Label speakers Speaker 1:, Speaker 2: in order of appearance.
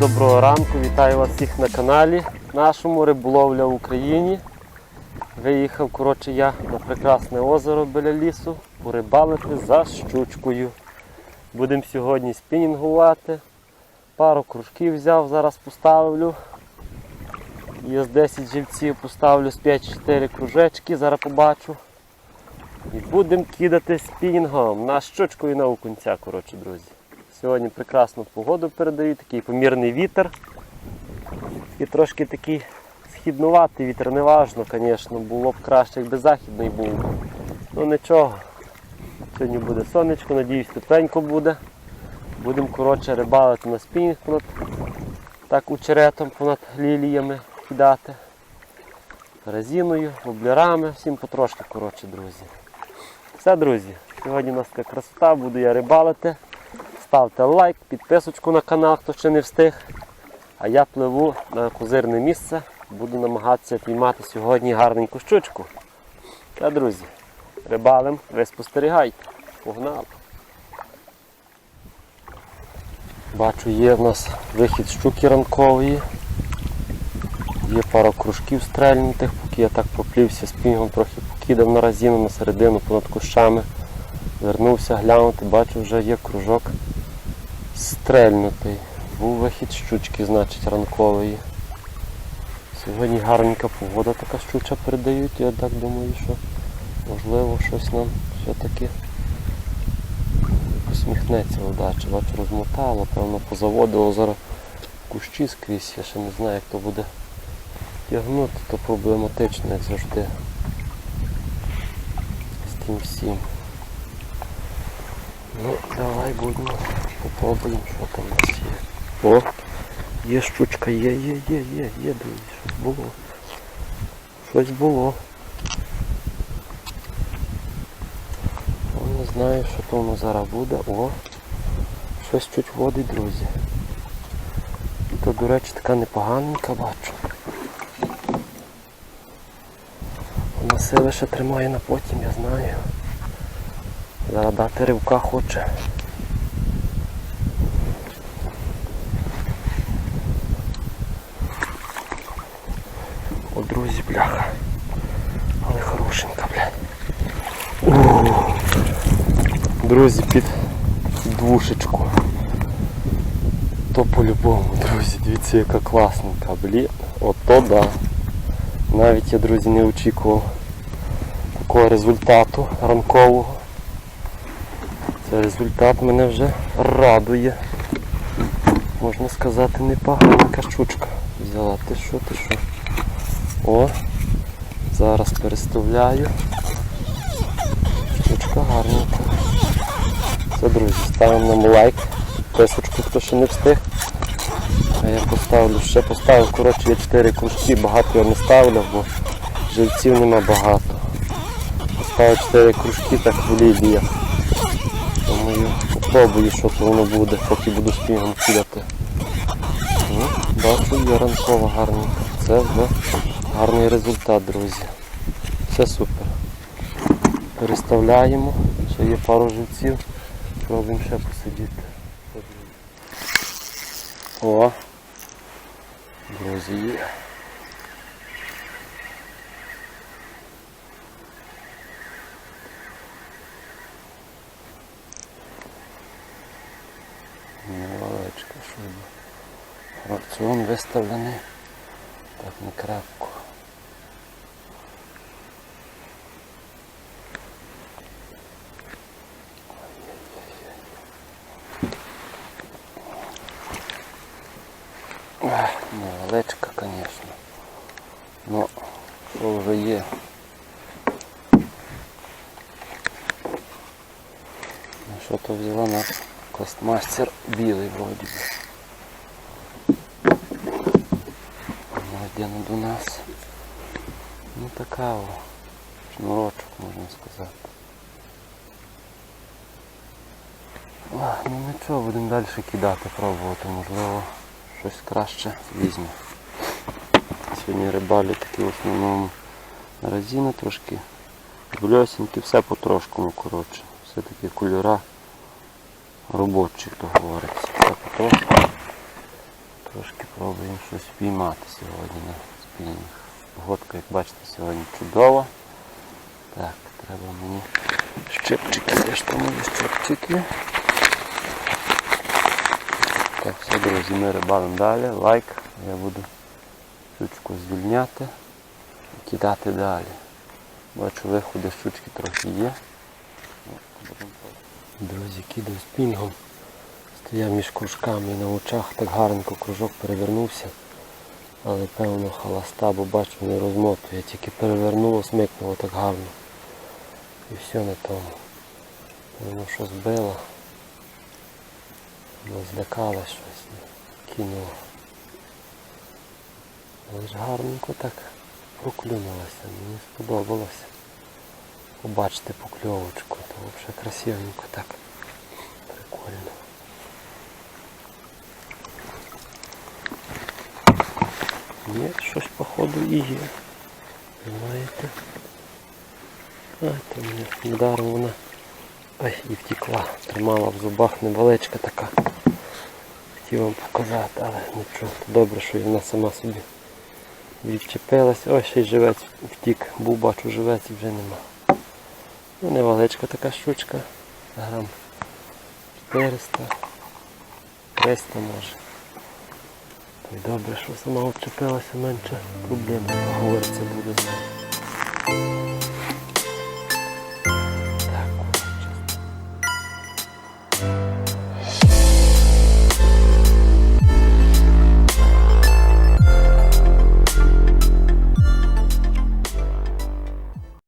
Speaker 1: Доброго ранку, вітаю вас всіх на каналі нашому Риболовля в Україні. Виїхав коротше, я на прекрасне озеро біля лісу порибалити за щучкою. Будемо сьогодні спінінгувати. Пару кружків взяв, зараз поставлю. Є з 10 живців поставлю з 5-4 кружечки, зараз побачу. І будемо кидати спінінгом на щучку і на окунця, коротше, друзі. Сьогодні прекрасну погоду передають, такий помірний вітер. І трошки такий східнуватий вітер, не важно, звісно, було б краще, якби західний був. Ну нічого. Сьогодні буде сонечко, надіюсь, тепленько буде. Будемо коротше рибалити на спінінг понад так очеретом понад ліліями кидати. Резиною, воблерами, всім потрошки, коротше, друзі. Все, друзі, сьогодні у нас така красота, буду я рибалити. Ставте лайк, підписочку на канал, хто ще не встиг. А я пливу на козирне місце, буду намагатися піймати сьогодні гарненьку щучку. Та, друзі, рибалим, ви спостерігайте. Погнали. Бачу, є в нас вихід щуки ранкової. Є пара кружків стрельнутих, поки я так поплівся спінгом, трохи покидав на разіну на середину понад кущами. Вернувся глянути, бачу, вже є кружок стрельнутий. Був вихід щучки, значить, ранкової. Сьогодні гарненька погода така щуча передають. Я так думаю, що можливо щось нам все-таки посміхнеться удача. Бачу, розмотало, певно, позаводило зараз кущі скрізь. Я ще не знаю, як то буде тягнути, то проблематично, як завжди. З тим всім. Ну, давай будемо попробуємо, що там у нас є. О, є щучка, є, є, є, є, є, друзі, щось було. Щось було. Не знаю, що то воно зараз буде. О, щось чуть водить, друзі. І то, до речі, така непоганенька бачу. Вона сили ще тримає на потім, я знаю. Зараз дати ривка хоче. О, друзі, бляха. Але хорошенька, блядь. У. Друзі, під двушечку. То по-любому, друзі, дивіться, яка класненька, блін. Ото да. Навіть я, друзі, не очікував такого результату ранкового. Цей результат мене вже радує. Можна сказати, непоганенька щучка взяла. Ти що, ти що? О, зараз переставляю. Штучка гарненька. Все, друзі, ставимо нам лайк, підписочку, хто ще не встиг. А я поставлю, ще поставив, коротше, є 4 кружки, багато я не ставлю, бо живців нема багато. Поставив 4 кружки, так в ліліях. Думаю, попробую, що то воно буде, поки буду снігом кидати. Бачу, є ранкова гарненька. Це вже гарний результат, друзі. Це супер. Переставляємо. Ще є пару живців. Пробуємо ще посидіти. О! Друзі є. Невеличка шуба. Раціон виставлений. Так не крепко. Невеличка, звісно. Ну, що вже є. Ну, Що то взяла нас костмастер білий вроді би. Молодена до нас. Ну така о, шнурочок можна сказати. А, ну нічого, будемо далі кидати, пробувати, можливо щось краще візьме. Сьогодні рибалі такі в основному на резину трошки бльосінькі, все потрошку, ну коротше. Все таки кольора робочі, то говориться. Все потрошку. Трошки пробуємо щось впіймати сьогодні на спінінг. Погодка, як бачите, сьогодні чудова. Так, треба мені щипчики, де ж там мої щипчики. Так, все, друзі, ми рибалимо далі. Лайк. Я буду щучку звільняти і кидати далі. Бачу, виходи щучки трохи є. Друзі, кидаю спінгом. Стояв між кружками на очах так гарненько кружок перевернувся. Але певно халаста, бо бачу не розмотує. Тільки перевернуло, смикнуло так гарно. І все на тому. Певно, що збило. Ну, злякала щось. Кинула. Але ж гарненько так проклюнулася. Мені сподобалося. Побачити покльовочку, то взагалі красивенько так. Прикольно. Ні, щось походу і є. Знаєте? А, то мені недаром вона ай, і втекла. Тримала в зубах невеличка така. Хотів вам показати, але нічого. Добре, що вона сама собі відчепилась. Ось ще й живець втік. Був бачу живець вже нема. Ну, невеличка така щучка. Грам 400, 300 може. Й добре, що сама відчепилася менше проблем. Говориться буде з нею.